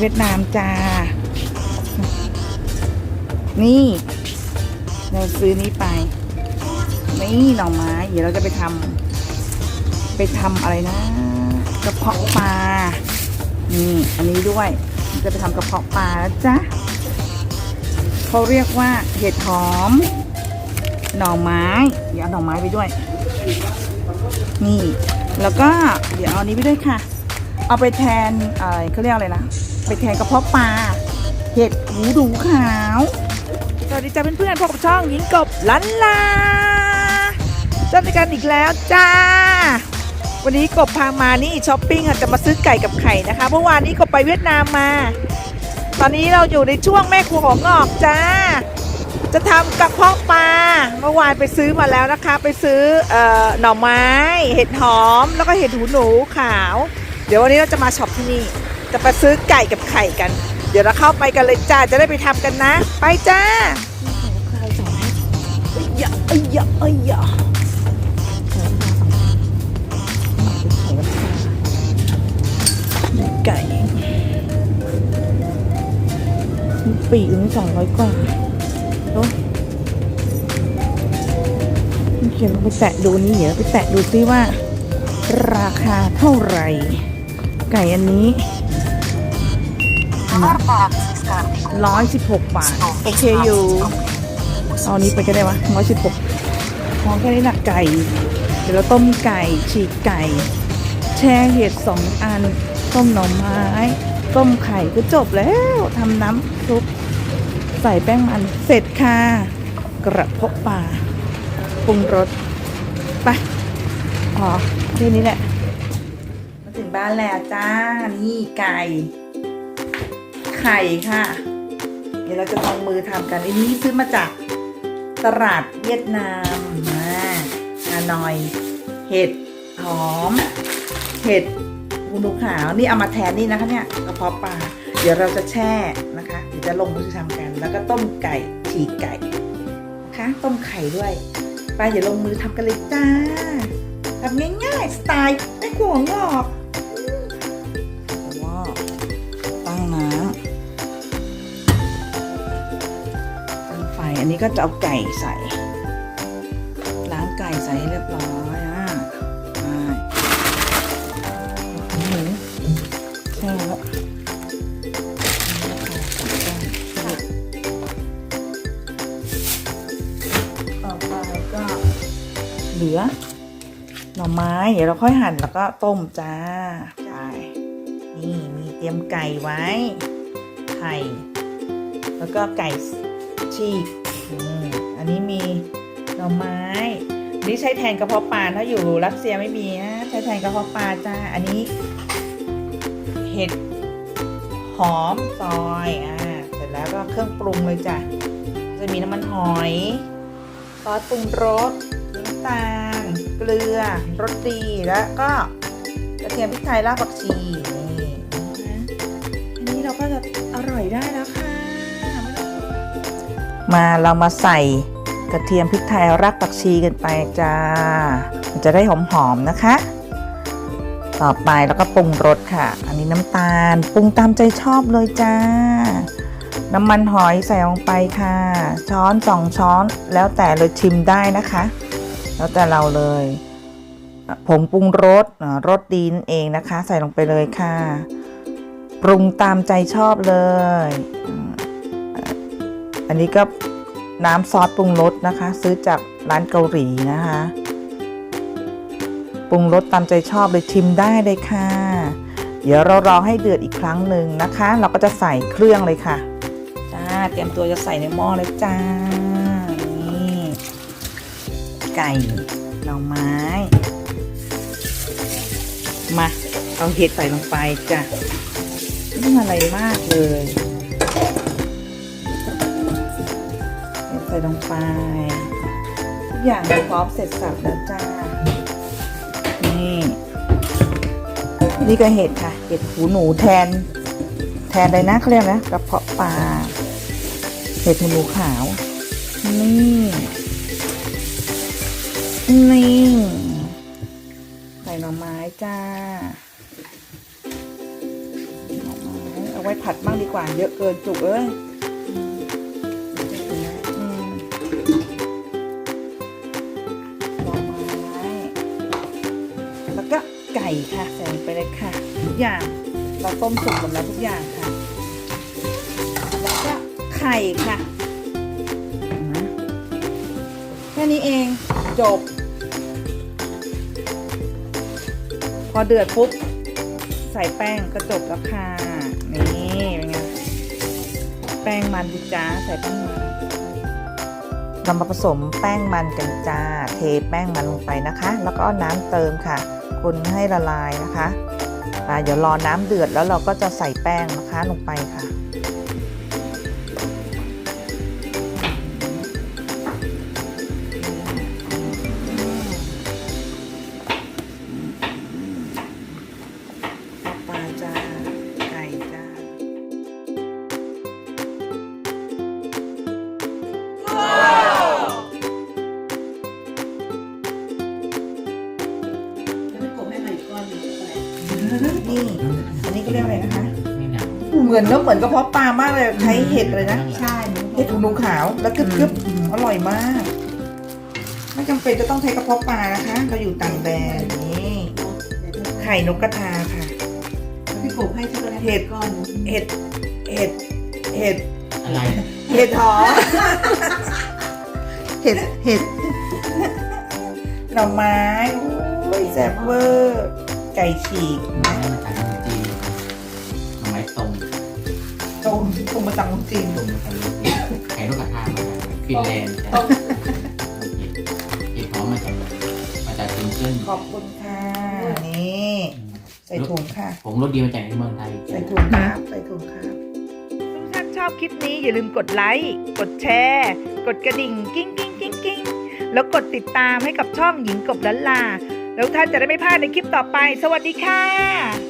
เวียดนามจ้า นี่ เราซื้อนี้ไป นี่หน่อไม้เดี๋ยวเราจะไปทำไปทำอะไรนะกระเพาะปลา นี่อันนี้ด้วย จะไปทำกระเพาะปลาแล้วจ้ะเขาเรียกว่าเห็ดหอม หน่อไม้ เดี๋ยวเอาหน่อไม้ไปด้วย นี่ แล้วก็เดี๋ยวเอาอันนี้ไปด้วยค่ะ เอาไปแทนอะไรเขาเรียกอะไรนะ ไปแทนกระเพาะปลาเห็ดหูดูขาว สวัสดีจ้าเพื่อนๆพบกับช่องหญิงกบลันลาเจอกันอีกแล้วจ้า วันนี้กบพามานี่ช้อปปิ้งค่ะจะมาซื้อไก่กับไข่นะคะ เมื่อวานนี้กบไปเวียดนามมา ตอนนี้เราอยู่ในช่วงแม่ครัวของงอกจ้า จะทำกระเพาะปลา เมื่อวานไปซื้อมาแล้วนะคะ ไปซื้อออหน่อไม้ เห็ดหอม แล้วก็เห็ดหูหนูขาว เดี๋ยววันนี้เราจะมาช็อปที่นี่ จะไปซื้อไก่กับไข่กัน เดี๋ยวเราเข้าไปกันเลยจ้า จะได้ไปทำกันนะ ไปจ้าเอ้ยะเอ้ยะเอ้ยะไก่ปีนึงสองร้อยกว่าโอ้เขียนลงไปแตะดูนี่เดี๋ยวไปแตะดูซิว่า ราคาเท่าไหร่ ไก่อันนี้ ร้อยสิบหกบาท โอเคอยู่เอาอันนี้ไปก็ได้วะร้อยสิบหกมองแค่นี้หนักไก่ เดี๋ยวเราต้มไก่ ฉีกไก่ แช่เห็ดสองอัน ต้มหน่อไม้ ต้มไข่ก็จบแล้วทำน้ำซุปใส่แป้งมัน เสร็จค่ะ กระเพาะปลาปรุงรสไปอ๋อแค่นี้แหละมาถึงบ้านแล้วจ้า นี่ไก่ ไข่ค่ะ เดี๋ยวเราจะลองมือทำกันอันนี้ซื้อมาจากตลาดเวียดนามมาฮานอย เห็ดหอม เห็ดหูหนูขาวนี่เอามาแทนนี่นะคะเนี่ยกระเพาะปลาเดี๋ยวเราจะแช่นะคะเดี๋ยวจะลงมือทำกัน แล้วก็ต้มไก่ฉีกไก่นะคะต้มไข่ด้วยไปเดี๋ยวลงมือทำกันเลยจ้าทำง่ายๆสไตล์แม่ครัวหัวงอก นี้ก็จะเอาไก่ใส่ล้างไก่ใส่ให้เรียบร้อยอะใช่หมูแช่แล้วต่อไปก็เหลือหน่อไม้ เดี๋ยวเราค่อยหั่นแล้วก็ต้มจ้าใช่นี่มีเตรียมไก่ไว้ ไข่ แล้วก็ไก่ฉีก อันนี้มีหน่อไม้ นี่ใช้แทนกระเพาะปลาถ้าอยู่รัสเซียไม่มีนะใช้แทนกระเพาะปลาจ้า อันนี้เห็ดหอมซอยอ่าเสร็จแล้วก็เครื่องปรุงเลยจ้ะ จะมีน้ำมันหอยซอสปรุงรสน้ำตาล เกลือรสดีแล้วก็กระเทียมพริกไทยรากผักชีนี่นะอันนี้เราก็จะอร่อยได้แล้วค่ะ มาเรามาใส่ กระเทียมพริกไทยรากผักชีกันไปจ้า มันจะได้หอมๆนะคะ ต่อไปแล้วก็ปรุงรสค่ะ อันนี้น้ำตาลปรุงตามใจชอบเลยจ้า น้ำมันหอยใส่ลงไปค่ะ ช้อนสองช้อนแล้วแต่เลยชิมได้นะคะ แล้วแต่เราเลยผงปรุงรสรสดีนเองนะคะ ใส่ลงไปเลยค่ะ ปรุงตามใจชอบเลย อันนี้ก็ น้ำซอสปรุงรสนะคะ ซื้อจากร้านเกาหลีนะคะปรุงรสตามใจชอบเลยชิมได้เลยค่ะ เดี๋ยวเรารอให้เดือดอีกครั้งหนึ่งนะคะ เราก็จะใส่เครื่องเลยค่ะจ้าเตรียมตัวจะใส่ในหม้อเลยจ้านี่ไก่หน่อไม้ มาเอาเห็ดใส่ลงไปจ้ะไม่ต้องอะไรมากเลย ลงไป ทุกอย่างพร้อมเสร็จสับแล้วจ้า นี่ นี่ก็เห็ดค่ะ เห็ดหูหนูแทน แทนอะไรนะเขาเรียกนะกระเพาะปลา เห็ดหูหนูขาว นี่ นี่ใส่หน่อไม้จ้าหน่อไม้เอาไว้ผัดบ้างดีกว่า เยอะเกินจุกเอ้ย ไก่ค่ะใส่ลงไปเลยค่ะ ทุกอย่างเราต้มสุกหมดแล้วทุกอย่างค่ะ แล้วก็ไข่ค่ะแค่นี้เองจบ พอเดือดปุ๊บใส่แป้งก็จบแล้วค่ะ นี่เป็นไงแป้งมันดิจ้าใส่แป้งมันเรามาผสมแป้งมันกันจ้า เทแป้งมันลงไปนะคะ แล้วก็น้ำเติมค่ะ คนให้ละลายนะคะเดี๋ยวรอน้ำเดือดแล้วเราก็จะใส่แป้งนะคะลงไปค่ะ เหมือนแล้วเหมือนกระเพาะปลามากเลยใช้เห็ดเลยนะใช่หนูเห็ดหูหนูขาวแล้วกรึบๆอืมอร่อยมาก ไม่จำเป็นจะต้องใช้กระเพาะปลานะคะเราอยู่ต่างแดนนี่ไข่นกกระทาค่ะพี่กบให้ช็อกโกแลตเห็ดก้อนหนึ่งเห็ดเห็ดเห็ดอะไรเห็ดหอมเห็ดเห็ดหน่อไม้โอ้ยแซ่บเวอร์ไก่ฉีกไม้มาจากเมืองจีนห ตรงตรงมาจากเมืองจีนตรงมาจากเมืองจีนไข่นกกระทามาจากฟินแลนด์จ้ะเห็ดหอมมาจากมาจากซิงเกิลขอบคุณค่ะ นี่ ใส่ถุงค่ะ ผมรสดีมาจากในเมืองไทยใส่ถุงครับใส่ถุงครับทุกท่านชอบคลิปนี้อย่าลืมกดไลค์ กดแชร์ กดกระดิ่งกิ้งกิ้งกิ้งกิ้งแล้วกดติดตามให้กับช่องหญิงกบลันลา แล้วท่านจะได้ไม่พลาดในคลิปต่อไป สวัสดีค่ะ